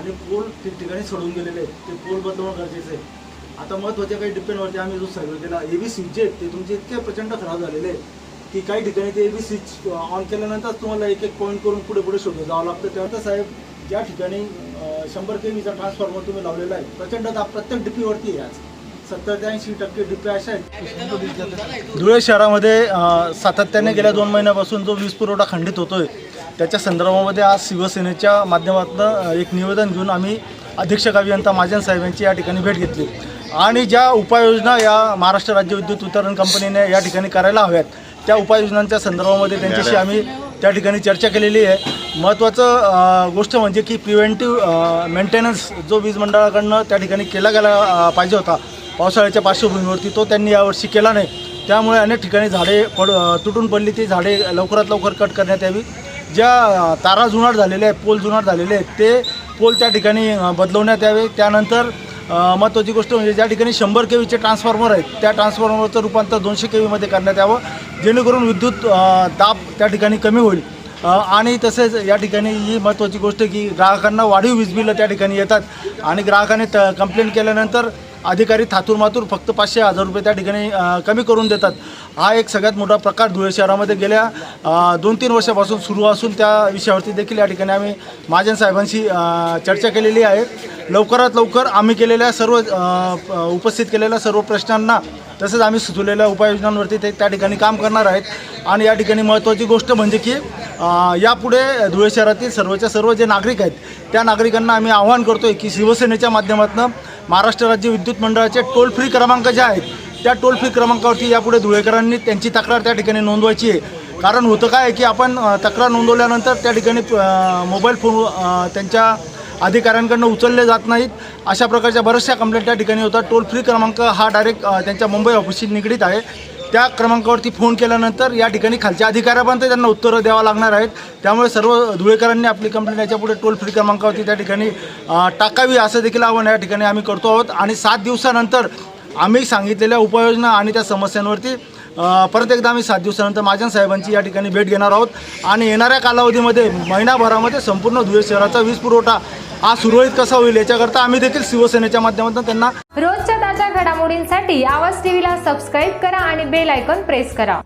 आणि पोल ठिकठिकाणी सोडून गेलेले आहेत. ते पोल बदलणं गरजेचं आहे. आता महत्त्वाच्या काही डिपेंडवरती आम्ही जो सर्वे केला ए बी सीचे जे आहेत ते तुमचे इतके प्रचंड खराब झालेले आहेत की काही ठिकाणी ते ए बी स्विच ऑन केल्यानंतर तुम्हाला एक एक पॉईंट करून पुढे पुढे शोधून जावं लागतं. त्यानंतर साहेब ज्या ठिकाणी शंभर के वीचा ट्रान्सफॉर्मर तुम्ही लावलेला आहे प्रचंड दाब प्रत्येक डिपीवरती आहे आज. सत्तर ते ऐंशी टक्के डिपी अशा आहेत. धुळे शहरामध्ये सातत्याने गेल्या दोन महिन्यापासून जो वीज पुरवठा खंडित होतोय त्याच्या संदर्भामध्ये आज शिवसेनेच्या माध्यमातून एक निवेदन घेऊन आम्ही अधीक्षक अभियंता महाजन साहेब यांची या ठिकाणी भेट घेतली. आणि ज्या उपाययोजना या महाराष्ट्र राज्य विद्युत वितरण कंपनीने या ठिकाणी करायला हव्यात त्या उपाययोजनांच्या संदर्भामध्ये त्यांच्याशी आम्ही त्या ठिकाणी चर्चा केलेली आहे. महत्त्वाचं गोष्ट म्हणजे की प्रिव्हेंटिव्ह मेंटेनन्स जो वीज मंडळाकडनं त्या ठिकाणी केला गेला पाहिजे होता पावसाळ्याच्या पार्श्वभूमीवरती तो त्यांनी यावर्षी केला नाही. त्यामुळे अनेक ठिकाणी झाडे पड तुटून पडली ती झाडे लवकरात लवकर कट करण्यात यावी. ज्या तारा जुनाट झालेल्या आहेत पोल जुनाट झालेले आहेत ते पोल त्या ठिकाणी बदलवण्यात यावे. त्यानंतर महत्त्वाची गोष्ट म्हणजे ज्या ठिकाणी शंभर के व्हीचे ट्रान्सफॉर्मर आहेत त्या ट्रान्सफॉर्मरचं रूपांतर दोनशे के व्हीमध्ये करण्यात यावं. जेणेकरून विद्युत दाब त्या ठिकाणी कमी होईल. आणि तसेच या ठिकाणी ही महत्त्वाची गोष्ट की ग्राहकांना वाढीव वीज बिलं त्या ठिकाणी येतात. आणि ग्राहकाने त कंप्लेंट केल्यानंतर अधिकारी थातूर मातूर फक्त पाचशे हजार रुपये त्या ठिकाणी कमी करून देतात. हा एक सगळ्यात मोठा प्रकार धुळे शहरामध्ये गेल्या दोन तीन वर्षापासून सुरू असून त्या विषयावरती देखील या ठिकाणी आम्ही महाजन साहेबांशी चर्चा केलेली आहे. लवकरात लवकर आम्ही केलेल्या सर्व उपस्थित केलेल्या सर्व प्रश्नांना तसंच आम्ही सुचवलेल्या उपाययोजनांवरती ते त्या ठिकाणी काम करणार आहेत. आणि या ठिकाणी महत्त्वाची गोष्ट म्हणजे की यापुढे धुळे शहरातील सर्वच्या सर्व जे नागरिक आहेत त्या नागरिकांना आम्ही आवाहन करतो आहे की शिवसेनेच्या माध्यमातून महाराष्ट्र राज्य विद्युत मंडळाचे टोल फ्री क्रमांक जे आहेत त्या टोल फ्री क्रमांकावरती यापुढे धुळेकरांनी त्यांची तक्रार त्या ठिकाणी नोंदवायची आहे. कारण होतं काय की आपण तक्रार नोंदवल्यानंतर त्या ठिकाणी मोबाईल फोन त्यांच्या अधिकाऱ्यांकडनं उचलले जात नाहीत. अशा प्रकारच्या बऱ्याचशा कंप्लेंट त्या ठिकाणी होतात. टोल फ्री क्रमांक हा डायरेक्ट त्यांच्या मुंबई ऑफिसशी निगडीत आहे. त्या क्रमांकावरती फोन केल्यानंतर या ठिकाणी खालच्या अधिकाऱ्यापर्यंत त्यांना उत्तरं द्यावं लागणार आहेत. त्यामुळे सर्व धुळेकरांनी आपली कंप्लेंट याच्यापुढे टोल फ्री क्रमांकावरती त्या ठिकाणी टाकावी असं देखील आव्हान या ठिकाणी आम्ही करतो आहोत. आणि सात दिवसानंतर आम्ही सांगितलेल्या उपाययोजना आणि त्या समस्यांवरती परत एकदा आम्ही सात दिवसानंतर महाजन साहेबांची या ठिकाणी भेट घेणार आहोत. आणि येणाऱ्या कालावधीमध्ये महिनाभरामध्ये संपूर्ण धुळे शहराचा वीज पुरवठा हा सुरळीत कसा होईल याच्याकरता आम्ही देखील शिवसेनेच्या माध्यमातून त्यांना रोजच्या ताज्या घडामोडींसाठी आवाज टीव्हीला सबस्क्राईब करा आणि बेल आयकॉन प्रेस करा.